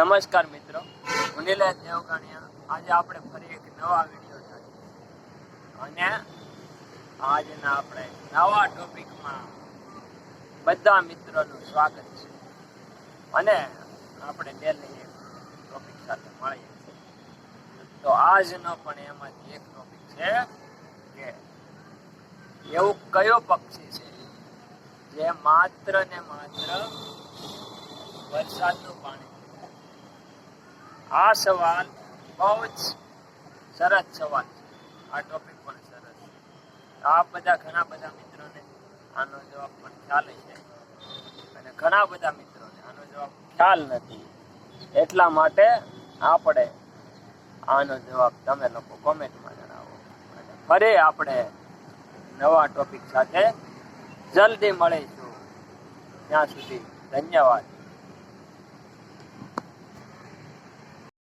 નમસ્કાર મિત્રો. હું નિલેશ આજે આપણે ફરી એક નવા વીડિયો સાથે. અને આજના આપણે નવા ટોપિકમાં બધા મિત્રોનું સ્વાગત છે. અને આપણે ડેલી એક ટોપિક સાથે મળીએ છીએ. તો આજનો પણ એમાંથી એક ટોપિક છે કે એવું કયો પક્ષી છે જે માત્ર ને માત્ર વરસાદનું પાણી? આ સવાલ બહુ જ સરસ સવાલ છે. આ ટોપિક પણ સરસ છે. આ બધા ઘણા બધા મિત્રોને આનો જવાબ પણ ખ્યાલ છે અને ઘણા બધા મિત્રોને આનો જવાબ ખ્યાલ નથી. એટલા માટે આપણે આનો જવાબ તમે લોકો કોમેન્ટમાં જણાવો. અને ફરી આપણે નવા ટોપિક સાથે જલ્દી મળીશું. ત્યાં સુધી ધન્યવાદ.